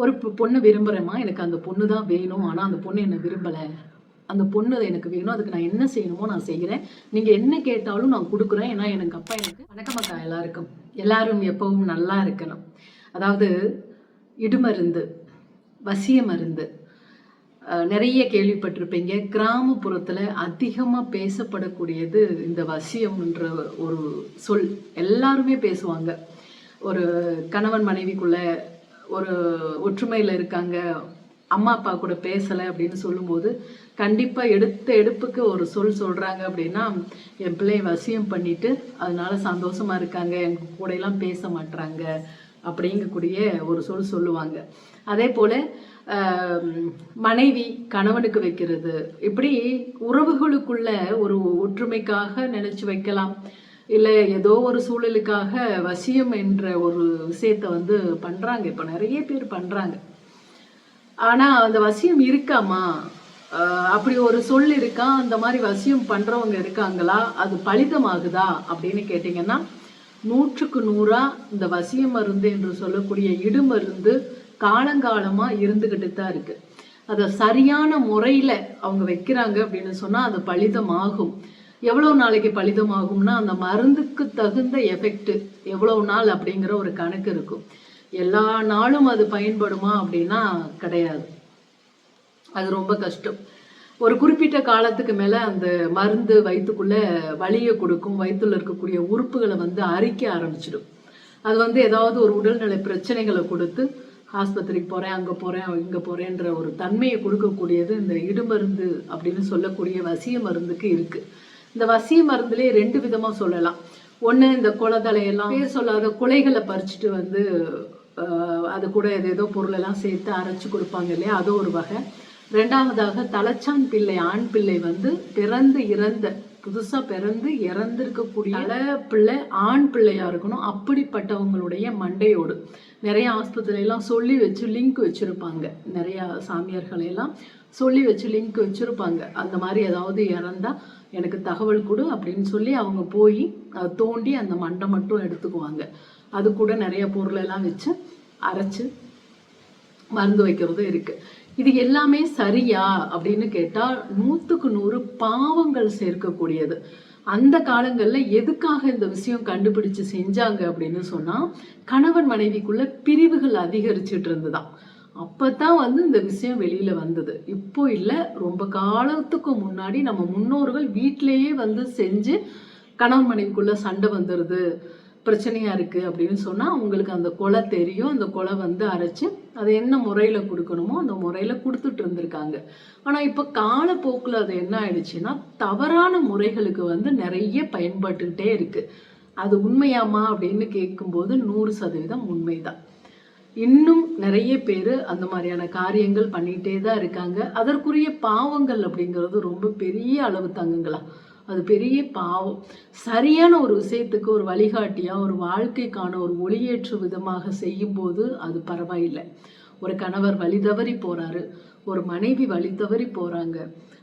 ஒரு பொண்ணு விரும்புகிறேம்மா எனக்கு அந்த பொண்ணு தான் வேணும். ஆனால் அந்த பொண்ணு என்னை விரும்பலை. அந்த பொண்ணு எனக்கு வேணும். அதுக்கு நான் என்ன செய்யணுமோ நான் செய்கிறேன் நீங்கள் என்ன கேட்டாலும் நான் கொடுக்குறேன். ஏன்னா எனக்கு அப்பா எனக்கு வணக்கம் அக்கா எல்லாருக்கும். எல்லாரும் எப்பவும் நல்லா இருக்கணும். அதாவது இடுமருந்து வசிய மருந்து நிறைய கேள்விப்பட்டிருப்பீங்க. கிராமப்புறத்தில் அதிகமாக பேசப்படக்கூடியது இந்த வசியம்ன்ற ஒரு சொல். எல்லாருமே பேசுவாங்க. ஒரு கணவன் மனைவிக்குள்ள ஒரு ஒற்றுமையில் இருக்காங்க. அம்மா அப்பா கூட பேசலை அப்படின்னு சொல்லும்போது கண்டிப்பாக எடுத்த எடுப்புக்கு ஒரு சொல் சொல்கிறாங்க அப்படின்னா என் பிள்ளைய வசியம் பண்ணிட்டு அதனால சந்தோஷமா இருக்காங்க எங்கள் கூடையெல்லாம் பேச மாட்டுறாங்க அப்படிங்கக்கூடிய ஒரு சொல் சொல்லுவாங்க. அதே போல் மனைவி கணவனுக்கு வைக்கிறது. இப்படி உறவுகளுக்குள்ள ஒரு ஒற்றுமைக்காக நினைச்சு வைக்கலாம். இல்லை ஏதோ ஒரு சூழலுக்காக வசியம் என்ற ஒரு விஷயத்தை வந்து பண்ணுறாங்க இப்போ நிறைய பேர் பண்ணுறாங்க ஆனால் அந்த வசியம் இருக்காமா? அப்படி ஒரு சொல் இருக்கா? அந்த மாதிரி வசியம் பண்ணுறவங்க இருக்காங்களா? அது பலிதமாகுதா? அப்படின்னு கேட்டிங்கன்னா நூற்றுக்கு நூறாக இந்த வசிய மருந்து என்று சொல்லக்கூடிய இடுமருந்து காலங்காலமாக இருந்துக்கிட்டு தான் இருக்குது அதை சரியான முறையில் அவங்க வைக்கிறாங்க அப்படின்னு சொன்னால் அது பலிதமாகும். எவ்வளவு நாளைக்கு பலிதமாகும்னா அந்த மருந்துக்கு தகுந்த எஃபெக்ட் எவ்வளவு நாள் அப்படிங்கிற ஒரு கணக்கு இருக்கும். எல்லா நாளும் அது பயன்படுமா அப்படின்னா கிடையாது. அது ரொம்ப கஷ்டம். ஒரு குறிப்பிட்ட காலத்துக்கு மேல அந்த மருந்து வயிற்றுக்குள்ள வலியை கொடுக்கும் வயிற்றுல இருக்கக்கூடிய உறுப்புகளை வந்து அரிக்க ஆரம்பிச்சிடும். அது வந்து ஏதாவது ஒரு உடல்நிலை பிரச்சனைகளை கொடுத்து ஆஸ்பத்திரிக்கு போகிறேன் அங்கே போகிறேன் இங்கே போகிறேன்ற ஒரு தன்மையை கொடுக்கக்கூடியது இந்த இடுமருந்து அப்படின்னு சொல்லக்கூடிய வசிய மருந்துக்கு இருக்குது இந்த வசிய மருந்துலேயே ரெண்டு விதமாக சொல்லலாம். ஒன்று இந்த குலதலையெல்லாம் பேர் சொல்லாத குலைகளை பறிச்சுட்டு வந்து அது கூட ஏதேதோ பொருளெல்லாம் சேர்த்து அரைச்சி கொடுப்பாங்க இல்லையா? அது ஒரு வகை. ரெண்டாவதாக தலைச்சான் பிள்ளை ஆண் பிள்ளை வந்து பிறந்து இறந்த புதுசாக பிறந்து இறந்திருக்கக்கூடிய தலை பிள்ளை ஆண் பிள்ளையாக இருக்கணும். அப்படிப்பட்டவங்களுடைய மண்டையோடு. நிறைய ஆஸ்பத்திரியெல்லாம் சொல்லி வச்சு லிங்க் வச்சுருப்பாங்க. நிறையா சாமியார்களையெல்லாம் சொல்லி வச்சு லிங்க் வச்சுருப்பாங்க. அந்த மாதிரி ஏதாவது இறந்தால் எனக்கு தகவல் கொடு அப்படின்னு சொல்லி அவங்க போய் தோண்டி அந்த மண்டை மட்டும் எடுத்துக்குவாங்க. அது கூட நிறைய பொருளெல்லாம் வச்சு அரைச்சு மருந்து வைக்கிறதும் இருக்கு. இது எல்லாமே சரியா அப்படின்னு கேட்டால் நூற்றுக்கு நூறு பாவங்கள் சேர்க்கக்கூடியது. அந்த காலங்களில் எதுக்காக இந்த விஷயம் கண்டுபிடிச்சு செஞ்சாங்க அப்படின்னு சொன்னால் கணவன் மனைவிக்குள்ள பிரிவுகள் அதிகரிச்சுட்டு இருந்துதான். அப்போ தான் வந்து இந்த விஷயம் வெளியில் வந்தது. இப்போ இல்லை ரொம்ப காலத்துக்கு முன்னாடி நம்ம முன்னோர்கள் வீட்டிலேயே வந்து செஞ்சு கணவன் மனைவிக்குள்ளே சண்டை வந்துடுது பிரச்சனையாக இருக்குது அப்படின்னு சொன்னால் அவங்களுக்கு அந்த கொலை தெரியும். அந்த கொலை வந்து அரைச்சி அதை என்ன முறையில் கொடுக்கணுமோ அந்த முறையில் கொடுத்துட்டு இருந்திருக்காங்க. ஆனால் இப்போ காலப்போக்கில் அது என்ன ஆயிடுச்சுன்னா தவறான முறைகளுக்கு வந்து நிறைய பயன்பட்டுக்கிட்டே இருக்குது அது உண்மையாமா அப்படின்னு கேட்கும்போது நூறு சதவீதம் உண்மைதான். இன்னும் நிறைய பேர் அந்த மாதிரியான காரியங்கள் பண்ணிகிட்டே தான் இருக்காங்க. அதற்குரிய பாவங்கள் அப்படிங்கிறது ரொம்ப பெரிய அளவு தங்குங்களா? அது பெரிய பாவம். சரியான ஒரு விஷயத்துக்கு ஒரு வழிகாட்டியாக ஒரு வாழ்க்கைக்கான ஒரு ஒளியேற்று விதமாக செய்யும்போது அது பரவாயில்லை. ஒரு கணவர் வழி தவறி போகிறாரு ஒரு மனைவி வழி தவறி போகிறாங்க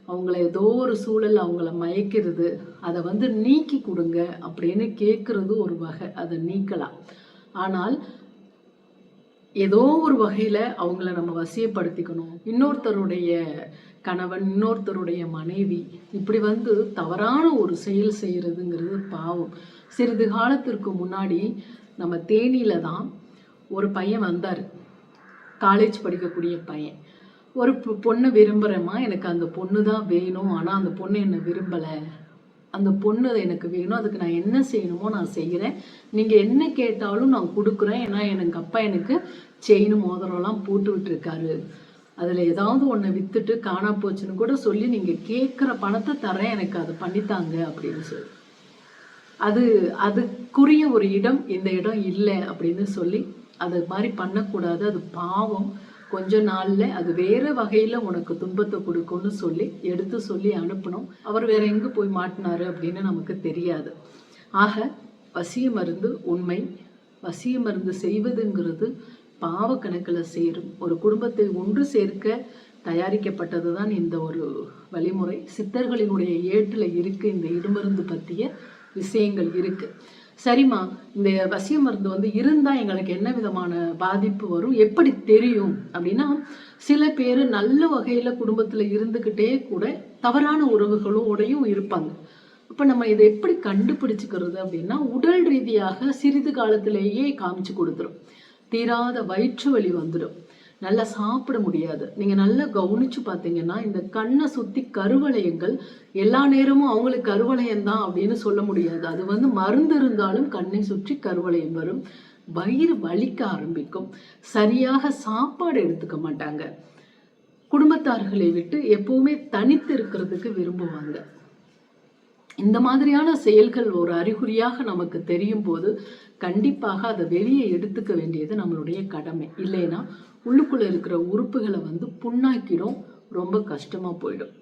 அவங்கள ஏதோ ஒரு சூழல் அவங்கள மயக்கிறது அதை வந்து நீக்கி கொடுங்க அப்படின்னு கேட்குறது ஒரு வகை அதை நீக்கலாம். ஆனால் ஏதோ ஒரு வகையில் அவங்கள நம்ம வசியப்படுத்திக்கணும். இன்னொருத்தருடைய கணவன் இன்னொருத்தருடைய மனைவி இப்படி வந்து தவறான ஒரு செயல் செய்கிறதுங்கிறது பாவம். சிறிது காலத்திற்கு முன்னாடி நம்ம தேனியில் தான் ஒரு பையன் வந்தார். காலேஜ் படிக்கக்கூடிய பையன். ஒரு பொ- பொண்ணு விரும்புகிறேம்மா எனக்கு அந்த பொண்ணு தான் வேணும். ஆனால் அந்த பொண்ணு என்னை விரும்பலை. அந்த பொண்ணு எனக்கு வேணும். அதுக்கு நான் என்ன செய்யணுமோ நான் செய்கிறேன் நீங்கள் என்ன கேட்டாலும் நான் கொடுக்குறேன். ஏன்னா எனக்கு அப்பா எனக்கு செயின் மோதிரம்லாம் போட்டு விட்டுருக்காரு. அதில் ஏதாவது ஒன்று விற்றுட்டு காணா போச்சுன்னு கூட சொல்லி நீங்கள் கேட்குற பணத்தை தரேன் எனக்கு அதை பண்ணித்தாங்க அப்படின்னு சொல்லி. அது அதுக்குரிய ஒரு இடம் இந்த இடம் இல்லை அப்படின்னு சொல்லி அது மாதிரி பண்ணக்கூடாது. அது பாவம். கொஞ்ச நாளில் அது வேறு வகையில் உனக்கு துன்பத்தை கொடுக்கும்னு சொல்லி எடுத்து சொல்லி அனுப்பணும். அவர் வேற எங்கே போய் மாட்டினாரு அப்படின்னு நமக்கு தெரியாது. ஆக வசிய மருந்து உண்மை. வசிய மருந்து செய்வதுங்கிறது பாவ கணக்கில் சேரும். ஒரு குடும்பத்தை ஒன்று சேர்க்க தயாரிக்கப்பட்டது தான் இந்த ஒரு வழிமுறை. சித்தர்களினுடைய ஏட்டில் இருக்குது இந்த இடுமருந்து பற்றிய விஷயங்கள் இருக்குது சரிம்மா இந்த வசிய மருந்து வந்து இருந்தால் எங்களுக்கு என்ன விதமான பாதிப்பு வரும்? எப்படி தெரியும்? அப்படின்னா சில பேர் நல்ல வகையில் குடும்பத்தில் இருந்துக்கிட்டே கூட தவறான உறவுகளோடையும் இருப்பாங்க. இப்போ நம்ம இதை எப்படி கண்டுபிடிச்சிக்கிறது அப்படின்னா உடல் ரீதியாக சிறிது காலத்திலேயே காமிச்சு கொடுத்துரும். தீராத வயிற்று வலி வந்துடும் நல்லா சாப்பிட முடியாது. நீங்க நல்லா கவனிச்சு பார்த்தீங்கன்னா இந்த கண்ணை சுத்தி கருவளையங்கள் எல்லா நேரமும் அவங்களுக்கு கருவளையம் தான் அப்படின்னு சொல்ல முடியாது. அது வந்து மருந்து இருந்தாலும் கண்ணை சுற்றி கருவளையம் வரும். வயிறு வலிக்க ஆரம்பிக்கும். சரியாக சாப்பாடு எடுத்துக்க மாட்டாங்க. குடும்பத்தார்களை விட்டு எப்பவுமே தனித்து இருக்கிறதுக்கு விரும்புவாங்க. இந்த மாதிரியான செயல்கள் ஒரு அறிகுறியாக நமக்கு தெரியும் போது கண்டிப்பாக அதை வெளியே எடுத்துக்க வேண்டியது நம்மளுடைய கடமை. இல்லைன்னா உள்ளுக்குள்ள இருக்கிற உறுப்புகளை வந்து புண்ணாக்கிடும். ரொம்ப கஷ்டமா போயிடும்.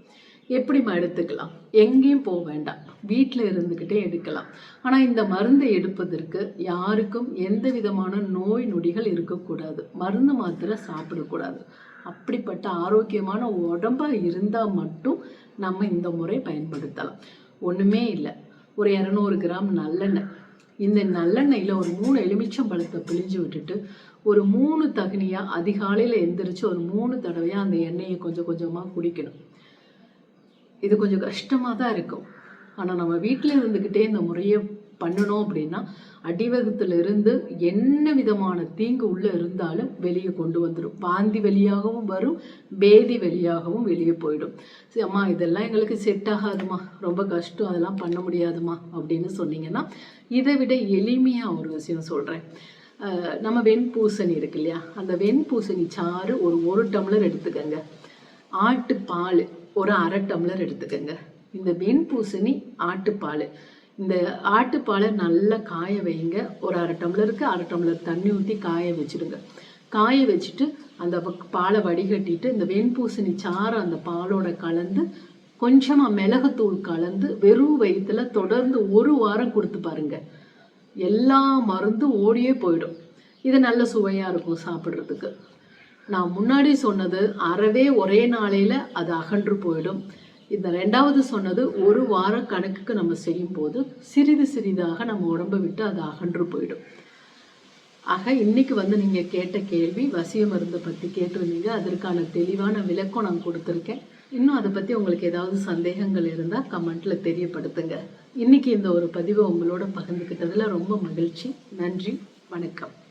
எப்படிம்மா எடுத்துக்கலாம்? எங்கேயும் போக வேண்டாம். வீட்டில் இருந்துக்கிட்டே எடுக்கலாம். ஆனால் இந்த மருந்தை எடுப்பதற்கு யாருக்கும் எந்த விதமான நோய் நொடிகள் இருக்கக்கூடாது. மருந்து மாத்திரை சாப்பிடக்கூடாது. அப்படிப்பட்ட ஆரோக்கியமான உடம்பாக இருந்தால் மட்டும் நம்ம இந்த முறை பயன்படுத்தலாம். ஒன்றுமே இல்லை. ஒரு இரநூறு கிராம் நல்லெண்ணெய். இந்த நல்லெண்ணெயில் ஒரு மூணு எலுமிச்சம் பழத்தை பிழிஞ்சு விட்டுட்டு ஒரு மூணு தகுனியாக அதிகாலையில் எந்திரிச்சு ஒரு மூணு தடவையாக அந்த எண்ணெயை கொஞ்சம் கொஞ்சமாக குடிக்கணும். இது கொஞ்சம் கஷ்டமாக தான் இருக்கும். ஆனால் நம்ம வீட்டில் இருந்துக்கிட்டே இந்த முறையை பண்ணணும் அப்படின்னா அடிவகத்திலிருந்து என்ன விதமான தீங்கு உள்ளே இருந்தாலும் வெளியே கொண்டு வந்துடும் வாந்தி வெளியாகவும் வரும் பேதி வெளியாகவும் வெளியே போயிடும். சரி அம்மா இதெல்லாம் எங்களுக்கு செட் ஆகாதுமா ரொம்ப கஷ்டம் அதெல்லாம் பண்ண முடியாதுமா அப்படின்னு சொன்னீங்கன்னா இதை விட எளிமையாக ஒரு விஷயம் சொல்கிறேன் நம்ம வெண்பூசணி இருக்கு இல்லையா? அந்த வெண்பூசணி சாறு ஒரு ஒரு டம்ளர் எடுத்துக்கங்க. ஆட்டுப்பால் ஒரு அரை டம்ளர் எடுத்துக்கங்க. இந்த வெண்பூசணி ஆட்டுப்பால். இந்த ஆட்டுப்பாலை நல்லா காய வைங்க. ஒரு அரை டம்ளருக்கு அரை டம்ளர் தண்ணி ஊற்றி காய வச்சுடுங்க. காய வச்சுட்டு அந்த பாலை வடிகட்டிட்டு இந்த வெண்பூசணி சாறு அந்த பாலோட கலந்து கொஞ்சமாக மிளகுத்தூள் கலந்து வெறும் வயிற்றுல தொடர்ந்து ஒரு வாரம் கொடுத்து பாருங்க. எல்லா மருந்தும் ஓடியே போயிடும். இது நல்ல சுவையாக இருக்கும் சாப்பிட்றதுக்கு. நான் முன்னாடி சொன்னது அறவே ஒரே நாளையில் அது அகன்று போயிடும். இந்த ரெண்டாவது சொன்னது ஒரு வார கணக்குக்கு நம்ம செய்யும்போது சிறிது சிறிதாக நம்ம உடம்பை விட்டு அது அகன்று போயிடும். ஆக இன்னைக்கு வந்து நீங்க கேட்ட கேள்வி வசிய மருந்தை பத்தி கேட்டிருந்தீங்க அதற்கான தெளிவான விளக்கம் நான் கொடுத்துருக்கேன். இன்னும் அதை பத்தி உங்களுக்கு ஏதாவது சந்தேகங்கள் இருந்தா கமெண்ட்ல தெரியப்படுத்துங்க. இன்னைக்கு இந்த ஒரு பதிவை உங்களோட பகிர்ந்துக்கிட்டதுல ரொம்ப மகிழ்ச்சி. நன்றி. வணக்கம்.